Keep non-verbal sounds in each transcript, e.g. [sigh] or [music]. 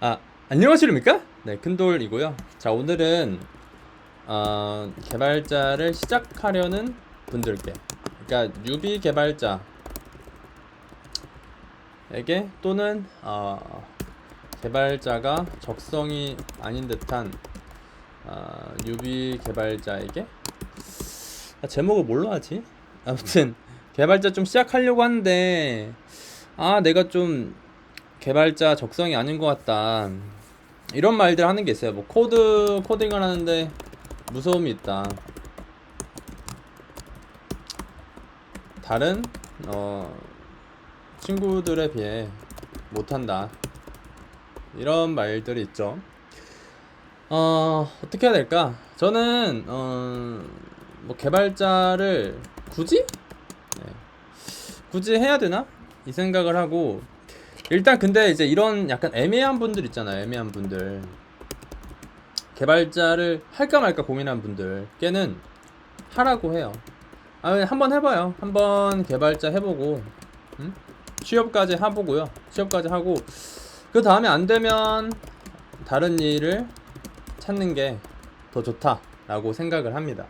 아, 안녕하십니까? 네, 큰돌이고요. 자, 오늘은 어, 개발자를 시작하려는 분들께, 그러니까 뉴비 개발자에게 또는 어, 개발자가 적성이 아닌 듯한 어, 뉴비 개발자에게 아, 제목을 뭘로 하지? 아무튼 개발자 좀 시작하려고 하는데 아, 내가 좀 개발자 적성이 아닌 것 같다. 이런 말들 하는 게 있어요. 뭐 코드 코딩을 하는데 무서움이 있다. 다른 어 친구들에 비해 못한다. 이런 말들이 있죠. 어 어떻게 해야 될까? 저는 어 뭐 개발자를 굳이 네. 굳이 해야 되나? 이 생각을 하고 일단 근데 이제 이런 약간 애매한 분들 있잖아요. 애매한 분들. 개발자를 할까 말까 고민한 분들께는 하라고 해요. 아, 한번 해봐요. 한번 개발자 해보고, 음? 취업까지 해보고요. 취업까지 하고, 그 다음에 안 되면 다른 일을 찾는 게 더 좋다라고 생각을 합니다.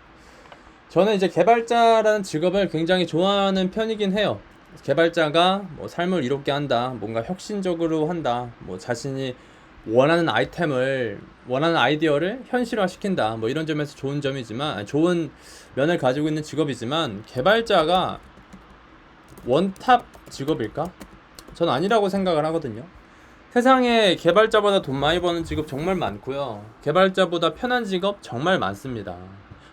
저는 이제 개발자라는 직업을 굉장히 좋아하는 편이긴 해요. 개발자가 뭐 삶을 이롭게 한다, 뭔가 혁신적으로 한다, 뭐 자신이 원하는 아이템을 원하는 아이디어를 현실화 시킨다, 뭐 이런 점에서 좋은 점이지만 좋은 면을 가지고 있는 직업이지만 개발자가 원탑 직업일까? 전 아니라고 생각을 하거든요. 세상에 개발자보다 돈 많이 버는 직업 정말 많고요. 개발자보다 편한 직업 정말 많습니다.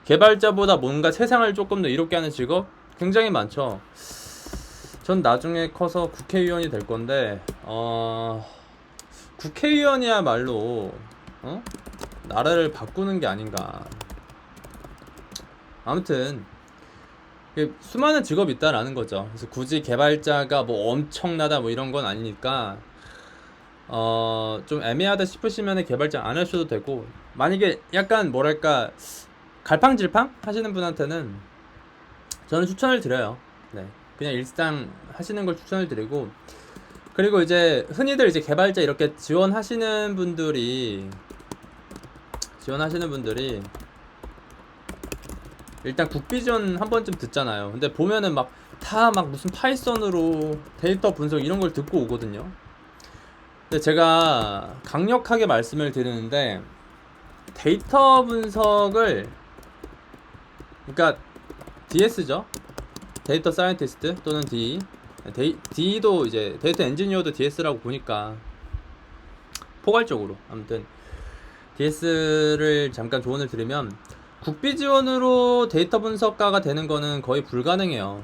개발자보다 뭔가 세상을 조금 더 이롭게 하는 직업 굉장히 많죠. 전 나중에 커서 국회의원이 될 건데 어 국회의원이야말로 어? 나라를 바꾸는 게 아닌가. 아무튼 수많은 직업이 있다라는 거죠. 그래서 굳이 개발자가 뭐 엄청나다 뭐 이런 건 아니니까 어 좀 애매하다 싶으시면 개발자 안 하셔도 되고 만약에 약간 뭐랄까 갈팡질팡 하시는 분한테는 저는 추천을 드려요. 네. 그냥 일상 하시는 걸 추천을 드리고 그리고 이제 흔히들 이제 개발자 이렇게 지원하시는 분들이 지원하시는 분들이 일단 국비전 한 번쯤 듣잖아요. 근데 보면은 막다막 무슨 파이썬으로 데이터 분석 이런 걸 듣고 오거든요. 근데 제가 강력하게 말씀을 드리는데 데이터 분석을 그러니까 DS죠. 데이터 사이언티스트 또는 D 데이, D도 이제 데이터 엔지니어도 DS라고 보니까 포괄적으로 아무튼 DS를 잠깐 조언을 드리면 국비 지원으로 데이터 분석가가 되는 거는 거의 불가능해요.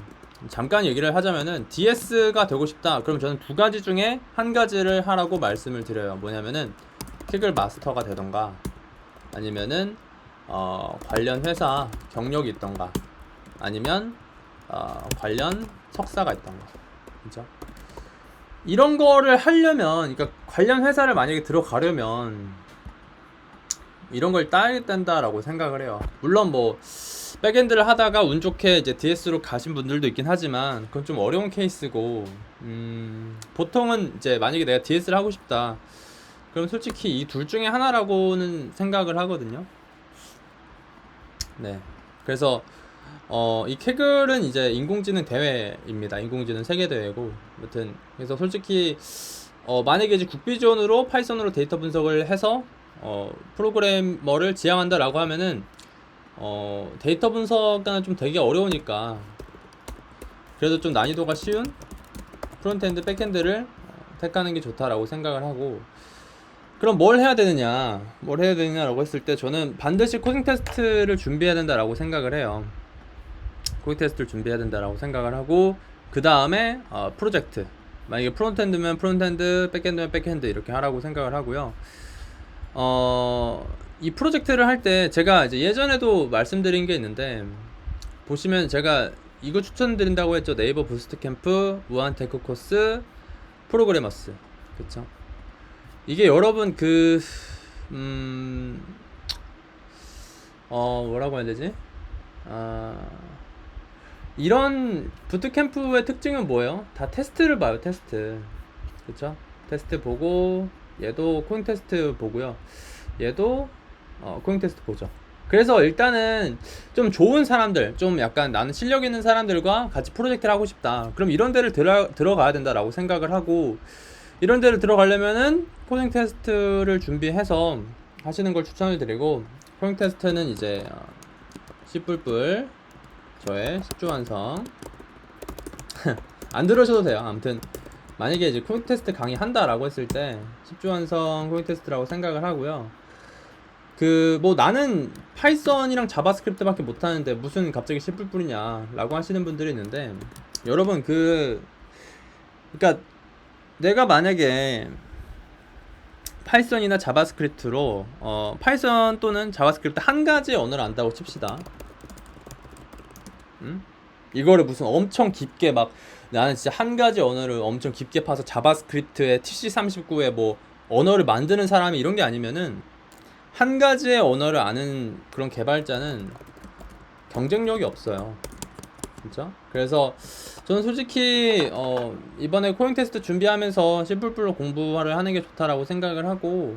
잠깐 얘기를 하자면은 DS가 되고 싶다. 그럼 저는 두 가지 중에 한 가지를 하라고 말씀을 드려요. 뭐냐면은 킥을 마스터가 되던가 아니면은 어, 관련 회사 경력이 있던가 아니면 어, 관련 석사가 있던가 그죠? 이런 거를 하려면 그러니까 관련 회사를 만약에 들어가려면 이런 걸 따야 된다라고 생각을 해요. 물론 뭐 백엔드를 하다가 운 좋게 이제 DS로 가신 분들도 있긴 하지만 그건 좀 어려운 케이스고 음, 보통은 이제 만약에 내가 DS를 하고 싶다. 그럼 솔직히 이 둘 중에 하나라고는 생각을 하거든요. 네. 그래서 어, 이 캐글은 이제 인공지능 대회입니다. 인공지능 세계 대회고. 아무튼 그래서 솔직히 어, 만약에 이제 국비 지원으로 파이썬으로 데이터 분석을 해서 어, 프로그래머를 지향한다라고 하면은 어, 데이터 분석은 좀 되게 어려우니까 그래도 좀 난이도가 쉬운 프론트엔드, 백엔드를 어, 택하는 게 좋다라고 생각을 하고 그럼 뭘 해야 되느냐? 뭘 해야 되느냐라고 했을 때 저는 반드시 코딩 테스트를 준비해야 된다라고 생각을 해요. 코딩 테스트를 준비해야 된다라고 생각을 하고 그 다음에 어, 프로젝트 만약에 프론트엔드면 프론트엔드, 백엔드면 백엔드 이렇게 하라고 생각을 하고요. 어, 이 프로젝트를 할 때 제가 이제 예전에도 말씀드린 게 있는데 보시면 제가 이거 추천드린다고 했죠. 네이버 부스트 캠프, 무한 테크 코스, 프로그래머스. 그쵸? 이게 여러분 그, 음, 어, 뭐라고 해야 되지? 아, 이런 부트캠프의 특징은 뭐예요? 다 테스트를 봐요, 테스트. 그쵸? 테스트 보고, 얘도 코잉 테스트 보고요. 얘도 어, 코잉 테스트 보죠. 그래서 일단은 좀 좋은 사람들, 좀 약간 나는 실력 있는 사람들과 같이 프로젝트를 하고 싶다. 그럼 이런 데를 들어, 들어가야 된다라고 생각을 하고 이런 데를 들어가려면은 코딩 테스트를 준비해서 하시는 걸 추천을 드리고 코딩 테스트는 이제 어, 씨뿔뿔 저의 10주 완성 [laughs] 안 들으셔도 돼요. 아무튼 만약에 이제 코딩 테스트 강의 한다라고 했을 때 10주 완성 코딩 테스트라고 생각을 하고요. 그 뭐 나는 파이썬이랑 자바스크립트밖에 못 하는데 무슨 갑자기 씨뿔뿔이냐라고 하시는 분들이 있는데 여러분 그 그러니까 내가 만약에 파이썬이나 자바스크립트로 어, 파이썬 또는 자바스크립트 한 가지 언어를 안다고 칩시다. 음? 이거를 무슨 엄청 깊게 막 나는 진짜 한 가지 언어를 엄청 깊게 파서 자바스크립트에 TC39에 뭐 언어를 만드는 사람이 이런 게 아니면은 한 가지의 언어를 아는 그런 개발자는 경쟁력이 없어요. 진짜? 그래서 저는 솔직히 어 이번에 코잉 테스트 준비하면서 C++로 공부를 하는 게 좋다라고 생각을 하고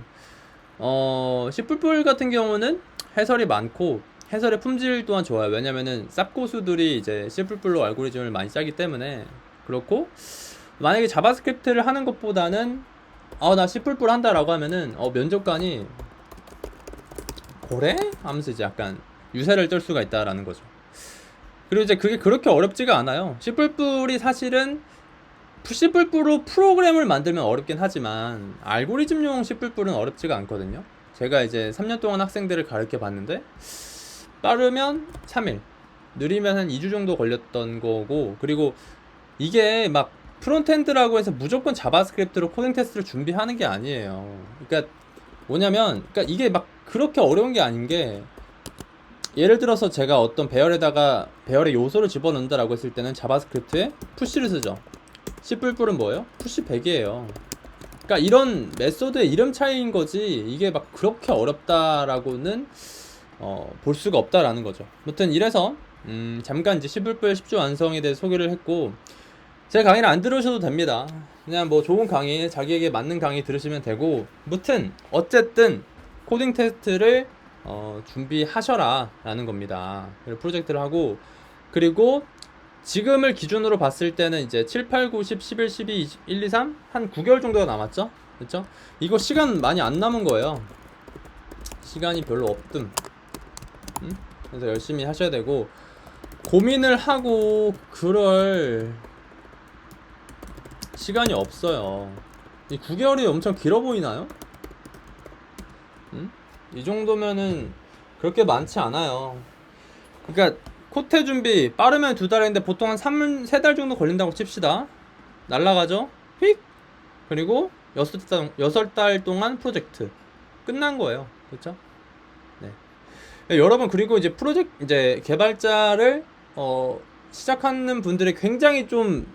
어 C++ 같은 경우는 해설이 많고 해설의 품질 또한 좋아요. 왜냐면은 쌉 고수들이 이제 C++로 알고리즘을 많이 짜기 때문에 그렇고 만약에 자바스크립트를 하는 것보다는 아나 C++ 한다라고 하면은 어 면접관이 고래? 하면서 이제 약간 유세를 떨 수가 있다라는 거죠. 그리고 이제 그게 그렇게 어렵지가 않아요. C++이 사실은 C++로 프로그램을 만들면 어렵긴 하지만 알고리즘용 C++은 어렵지가 않거든요. 제가 이제 3년 동안 학생들을 가르쳐 봤는데 빠르면 3일, 느리면 한 2주 정도 걸렸던 거고 그리고 이게 막 프론트엔드라고 해서 무조건 자바스크립트로 코딩 테스트를 준비하는 게 아니에요. 그러니까 뭐냐면 그러니까 이게 막 그렇게 어려운 게 아닌 게 예를 들어서 제가 어떤 배열에다가 배열의 요소를 집어넣는다라고 했을 때는 자바스크립트에 푸시를 쓰죠. C++은 뭐예요? 푸시 100이에요. 그러니까 이런 메소드의 이름 차이인 거지 이게 막 그렇게 어렵다라고는 어, 볼 수가 없다라는 거죠. 아무튼 이래서 음, 잠깐 이제 C++ 10주 완성에 대해 소개를 했고 제 강의를 안 들으셔도 됩니다. 그냥 뭐 좋은 강의, 자기에게 맞는 강의 들으시면 되고 무튼 어쨌든 코딩 테스트를 어, 준비하셔라 라는 겁니다. 프로젝트를 하고 그리고 지금을 기준으로 봤을 때는 이제 7, 8, 9, 10, 11, 12, 20, 1, 2, 3 한 9개월 정도가 남았죠? 그렇죠? 이거 시간 많이 안 남은 거예요. 시간이 별로 없듬. 음? 그래서 열심히 하셔야 되고 고민을 하고 그럴 시간이 없어요. 이 9개월이 엄청 길어 보이나요? 음? 이 정도면은 그렇게 많지 않아요. 그러니까 코테 준비 빠르면 두 달인데 보통 한 3, 3달 정도 걸린다고 칩시다. 날라가죠? 휙! 그리고 6달, 6달 동안 프로젝트. 끝난 거예요. 그렇죠? 네. 여러분 그리고 이제 프로젝트 이제 개발자를 어 시작하는 분들이 굉장히 좀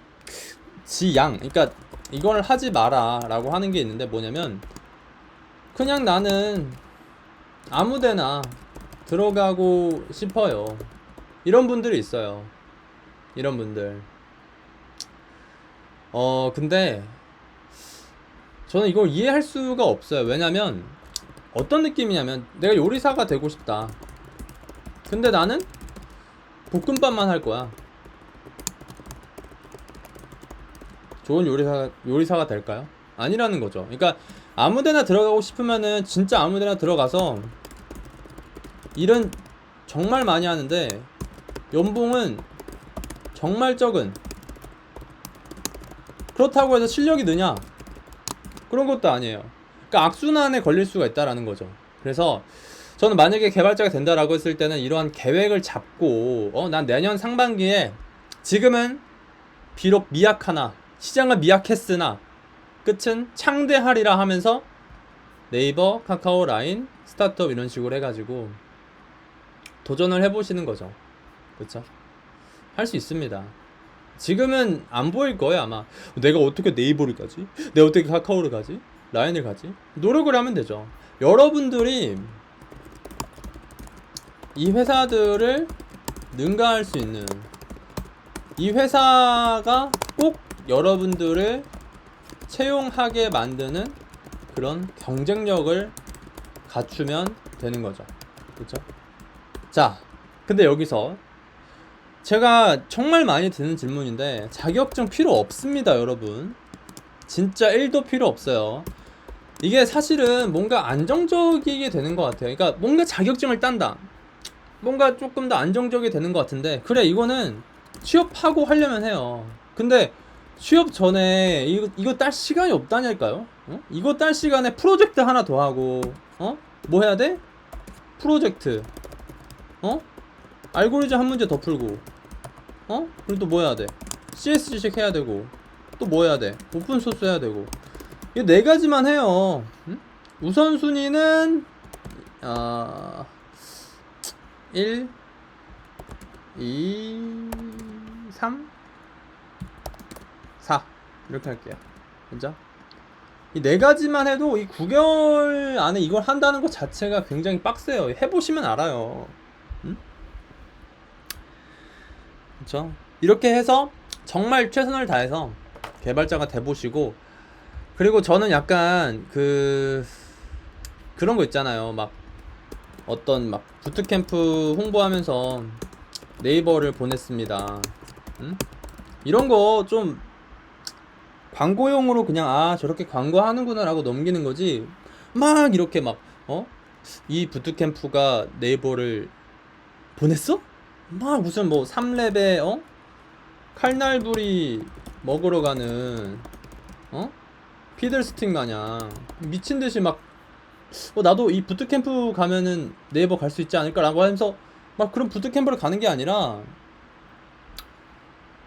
지양 그러니까 이걸 하지 마라라고 하는 게 있는데 뭐냐면 그냥 나는 아무데나 들어가고 싶어요. 이런 분들이 있어요. 이런 분들. 어, 근데 저는 이걸 이해할 수가 없어요. 왜냐면 어떤 느낌이냐면 내가 요리사가 되고 싶다. 근데 나는 볶음밥만 할 거야. 좋은 요리사 요리사가 될까요? 아니라는 거죠. 그러니까 아무데나 들어가고 싶으면은 진짜 아무데나 들어가서 일은 정말 많이 하는데 연봉은 정말 적은 그렇다고 해서 실력이 느냐 그런 것도 아니에요 그러니까 악순환에 걸릴 수가 있다라는 거죠 그래서 저는 만약에 개발자가 된다라고 했을 때는 이러한 계획을 잡고 어 난 내년 상반기에 지금은 비록 미약하나 시장은 미약했으나 끝은 창대하리라 하면서 네이버, 카카오, 라인, 스타트업 이런 식으로 해가지고 도전을 해보시는 거죠. 그쵸? 할수 있습니다. 지금은 안 보일 거예요, 아마. 내가 어떻게 네이버를 가지? 내가 어떻게 카카오를 가지? 라인을 가지? 노력을 하면 되죠. 여러분들이 이 회사들을 능가할 수 있는 이 회사가 꼭 여러분들을 채용하게 만드는 그런 경쟁력을 갖추면 되는 거죠. 그렇죠? 자, 근데 여기서 제가 정말 많이 드는 질문인데 자격증 필요 없습니다, 여러분. 진짜 1도 필요 없어요. 이게 사실은 뭔가 안정적이게 되는 것 같아요. 그러니까 뭔가 자격증을 딴다. 뭔가 조금 더 안정적이 되는 것 같은데 그래 이거는 취업하고 하려면 해요. 근데 취업 전에 이거 이거 딸 시간이 없다니까요. 어? 이거 딸 시간에 프로젝트 하나 더 하고 어? 뭐 해야 돼? 프로젝트. 어? 알고리즘 한 문제 더 풀고. 어? 그리고 또 뭐 해야 돼? CS 지식 해야 되고. 또 뭐 해야 돼? 오픈 소스 해야 되고. 이 네 가지만 해요. 응? 우선순위는 아1 2 3 4 이렇게 할게요. 그죠? 이 네 가지만 해도 이 9개월 안에 이걸 한다는 것 자체가 굉장히 빡세요. 해보시면 알아요. 응? 그쵸? 이렇게 해서 정말 최선을 다해서 개발자가 돼보시고 그리고 저는 약간 그 그런 거 있잖아요. 막 어떤 막 부트캠프 홍보하면서 네이버를 보냈습니다. 응? 이런 거 좀 광고용으로 그냥 아 저렇게 광고하는구나라고 넘기는 거지 막 이렇게 막 어? 이 부트캠프가 네이버를 보냈어? 막 무슨 뭐 3렙에 어? 칼날부리 먹으러 가는 어? 피들스틱 마냥 미친 듯이 막 어, 나도 이 부트캠프 가면은 네이버 갈 수 있지 않을까라고 하면서 막 그런 부트캠프를 가는 게 아니라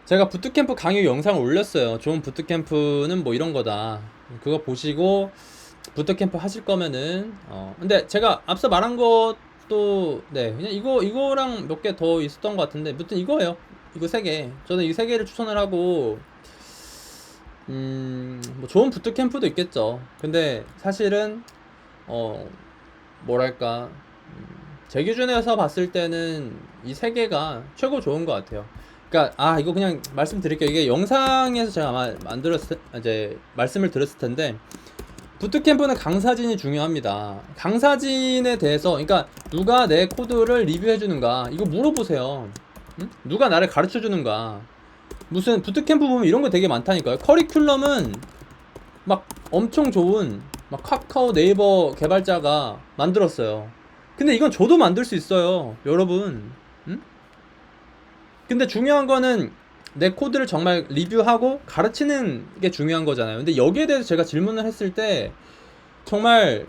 제가 부트캠프 강의 영상을 올렸어요. 좋은 부트캠프는 뭐 이런 거다. 그거 보시고 부트캠프 하실 거면은 어 근데 제가 앞서 말한 것도 네 그냥 이거 이거랑 몇 개 더 있었던 것 같은데 무튼 이거예요. 이거 세 개. 저는 이 세 개를 추천을 하고 음 뭐 좋은 부트 캠프도 있겠죠. 근데 사실은 어 뭐랄까 음, 제 기준에서 봤을 때는 이 세 개가 최고 좋은 것 같아요. 그러니까 아 이거 그냥 말씀드릴게요. 이게 영상에서 제가 아마 만들었을 이제 말씀을 드렸을 텐데 부트캠프는 강사진이 중요합니다. 강사진에 대해서 그러니까 누가 내 코드를 리뷰해 주는가 이거 물어보세요. 응? 누가 나를 가르쳐 주는가 무슨 부트캠프 보면 이런 거 되게 많다니까요. 커리큘럼은 막 엄청 좋은 막 카카오 네이버 개발자가 만들었어요. 근데 이건 저도 만들 수 있어요. 여러분. 응? 근데 중요한 거는 내 코드를 정말 리뷰하고 가르치는 게 중요한 거잖아요. 근데 여기에 대해서 제가 질문을 했을 때 정말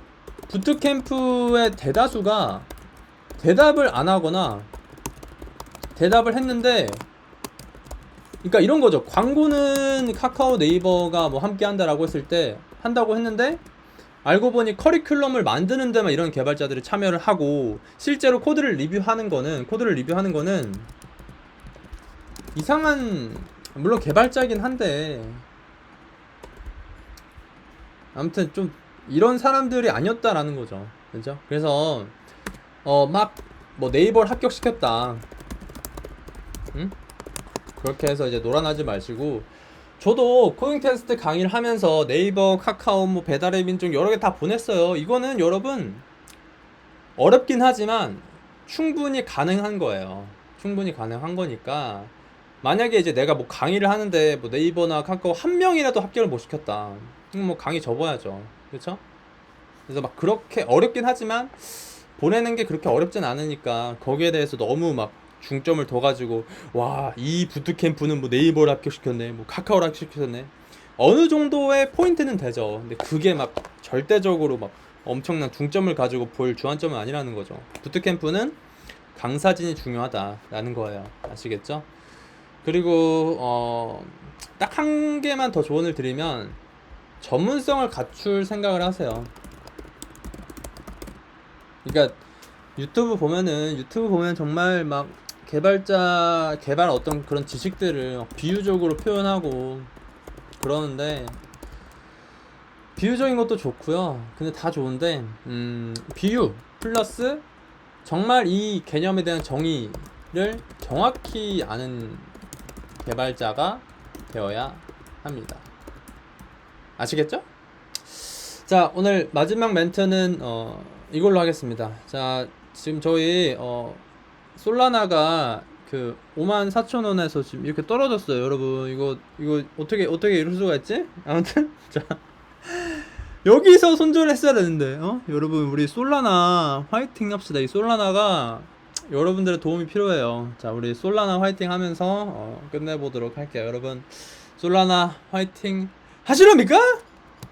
부트캠프의 대다수가 대답을 안 하거나 대답을 했는데 그러니까 이런 거죠. 광고는 카카오 네이버가 뭐 함께 한다라고 했을 때 한다고 했는데 알고 보니 커리큘럼을 만드는 데만 이런 개발자들이 참여를 하고 실제로 코드를 리뷰하는 거는 코드를 리뷰하는 거는 이상한 물론 개발자긴 한데 아무튼 좀 이런 사람들이 아니었다라는 거죠. 그죠? 그래서 어 막 뭐 네이버를 합격시켰다. 응? 그렇게 해서 이제 놀아나지 마시고 저도 코딩 테스트 강의를 하면서 네이버, 카카오, 뭐 배달의 민족 여러 개 다 보냈어요. 이거는 여러분 어렵긴 하지만 충분히 가능한 거예요. 충분히 가능한 거니까 만약에 이제 내가 뭐 강의를 하는데 뭐 네이버나 카카오 한 명이라도 합격을 못 시켰다. 뭐 강의 접어야죠. 그렇죠? 그래서 막 그렇게 어렵긴 하지만 보내는 게 그렇게 어렵진 않으니까 거기에 대해서 너무 막 중점을 둬 가지고 와 이 부트캠프는 뭐 네이버를 합격시켰네 뭐 카카오를 합격시켰네. 어느 정도의 포인트는 되죠. 근데 그게 막 절대적으로 막 엄청난 중점을 가지고 볼 주안점은 아니라는 거죠. 부트캠프는 강사진이 중요하다라는 거예요. 아시겠죠? 그리고 어, 딱 한 개만 더 조언을 드리면 전문성을 갖출 생각을 하세요. 그러니까 유튜브 보면은 유튜브 보면 정말 막 개발자 개발 어떤 그런 지식들을 막 비유적으로 표현하고 그러는데 비유적인 것도 좋고요. 근데 다 좋은데 음, 비유 플러스 정말 이 개념에 대한 정의를 정확히 아는 개발자가 되어야 합니다. 아시겠죠? 자, 오늘 마지막 멘트는 어, 이걸로 하겠습니다. 자, 지금 저희 어, 솔라나가 그 5만 4천 원에서 지금 이렇게 떨어졌어요, 여러분. 이거 이거 어떻게 어떻게 이럴 수가 있지? 아무튼 [laughs] 자. 여기서 손절을 했어야 되는데, 어? 여러분, 우리 솔라나 화이팅 합시다. 이 솔라나가 여러분들의 도움이 필요해요. 자, 우리 솔라나 화이팅 하면서 어, 끝내보도록 할게요. 여러분, 솔라나 화이팅 하시렵니까?